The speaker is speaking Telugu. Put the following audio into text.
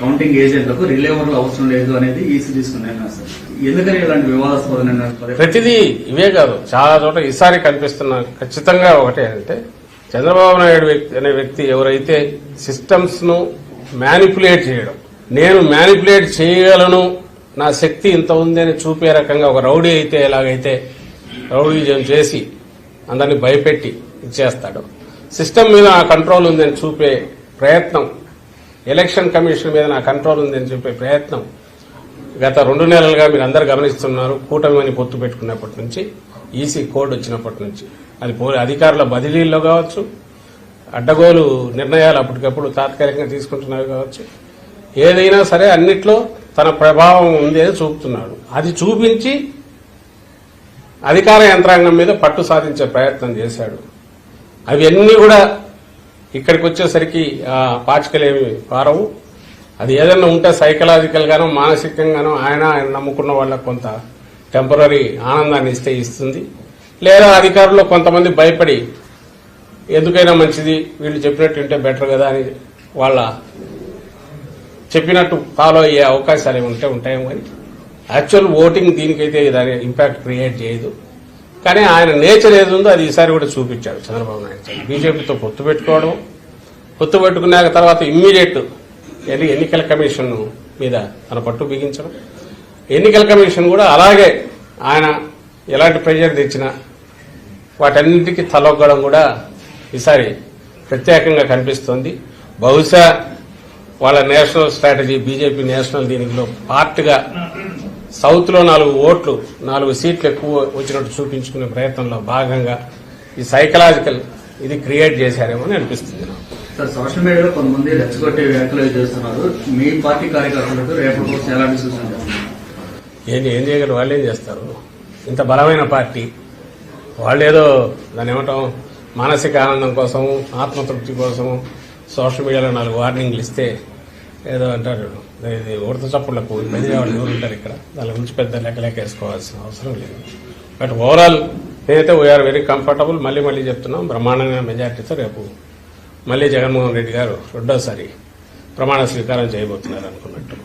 కౌంటింగ్ ఏజెంట్లకు రిలేవర్లు అవసరం లేదు అనేది ఈసీ తీసుకున్న సార్. ఎందుకని ఇలాంటి వివాదాస్పదమైన ప్రతిదీ ఇవే కాదు. చాలా చోట ఈసారి కనిపిస్తున్న ఖచ్చితంగా ఒకటే అంటే చంద్రబాబు నాయుడు వ్యక్తి అనే వ్యక్తి ఎవరైతే సిస్టమ్స్ను మ్యానిపులేట్ చేయడం నేను మ్యానిపులేట్ చేయగలను నా శక్తి ఇంత ఉంది అని చూపే రకంగా ఒక రౌడీ అయితే ఎలాగైతే రౌడీజం చేసి అందరిని భయపెట్టి ఇచ్చేస్తాడు. సిస్టమ్ మీద ఆ కంట్రోల్ ఉందని చూపే ప్రయత్నం ఎలక్షన్ కమిషన్ మీద నా కంట్రోల్ ఉందని చెప్పే ప్రయత్నం గత రెండు నెలలుగా మీరు అందరు గమనిస్తున్నారు. కూటమి అని పొత్తు పెట్టుకున్నప్పటి నుంచి ఈసీ కోడ్ వచ్చినప్పటి నుంచి. అది పో- అధికారుల బదిలీల్లో కావచ్చు అడ్డగోలు నిర్ణయాలు అప్పటికప్పుడు తాత్కాలికంగా తీసుకుంటున్నారు కావచ్చు. ఏదైనా సరే అన్నిట్లో తన ప్రభావం ఉంది అని చూపుతున్నాడు. అది చూపించి అధికార యంత్రాంగం మీద పట్టు సాధించే ప్రయత్నం చేశాడు. అవన్నీ కూడా ఇక్కడికి వచ్చేసరికి ఆ పాచికలేమి పారవు అది ఏదైనా ఉంటే సైకలాజికల్గానో మానసికంగానో ఆయన ఆయన నమ్ముకున్న వాళ్ళకు కొంత టెంపరీ ఆనందాన్ని ఇస్తే ఇస్తుంది. లేదా అధికారులు కొంతమంది భయపడి ఎందుకైనా మంచిది వీళ్ళు చెప్పినట్టు ఉంటే బెటర్ కదా అని వాళ్ళ చెప్పినట్టు ఫాలో అయ్యే అవకాశాలు ఏమి ఉంటే ఉంటాయేమో కానీ యాక్చువల్ ఓటింగ్ దీనికైతే దాని ఇంపాక్ట్ క్రియేట్ చేయదు. కానీ ఆయన నేచర్ ఏది ఉందో అది ఈసారి కూడా చూపించాడు చంద్రబాబు నాయుడు బీజేపీతో పొత్తు పెట్టుకోవడం పొత్తు పెట్టుకున్నాక తర్వాత ఇమ్మీడియట్ ఎన్నికల కమిషన్ మీద తన పట్టు బిగించడం. ఎన్నికల కమిషన్ కూడా అలాగే ఆయన ఎలాంటి ప్రెజర్ తెచ్చినా వాటన్నిటికీ తలొగ్గడం కూడా ఈసారి ప్రత్యేకంగా కనిపిస్తోంది. బహుశా వాళ్ళ నేషనల్ స్ట్రాటజీ బీజేపీ నేషనల్ దీనిలో పార్ట్గా సౌత్లో నాలుగు ఓట్లు నాలుగు సీట్లు ఎక్కువ వచ్చినట్టు చూపించుకునే ప్రయత్నంలో భాగంగా ఈ సైకలాజికల్ ఇది క్రియేట్ చేశారేమో అని అనిపిస్తుంది. సార్ సోషల్ మీడియాలో కొంతమంది రెచ్చగొట్టే వ్యాఖ్యలు చేస్తున్నారు. మీ పార్టీ కార్యకర్తలకు రేపటి కోసం ఎలాంటి సూచన చేస్తున్నారు ఏం ఏం చేయగలరు? వాళ్ళు ఏం చేస్తారు? ఇంత బలమైన పార్టీ వాళ్ళు ఏదో దాన్ని ఏమంటాం మానసిక ఆనందం కోసం ఆత్మతృప్తి కోసం సోషల్ మీడియాలో నాలుగు వార్నింగ్లు ఇస్తే ఏదో అంటారు. ఇది ఉడత చప్పుళ్ళకు బెదిరే వాళ్ళు ఎవరు ఉంటారు ఇక్కడ? దాని గురించి పెద్ద లెక్క లెక్క వేసుకోవాల్సిన అవసరం లేదు. బట్ ఓవరాల్ నేనైతే వీఆర్ వెరీ కంఫర్టబుల్ మళ్ళీ మళ్ళీ చెప్తున్నాం బ్రహ్మాండమైన మెజార్టీతో రేపు మళ్ళీ జగన్మోహన్ రెడ్డి గారు రెండోసారి ప్రమాణ స్వీకారం చేయబోతున్నారు అనుకున్నట్టు.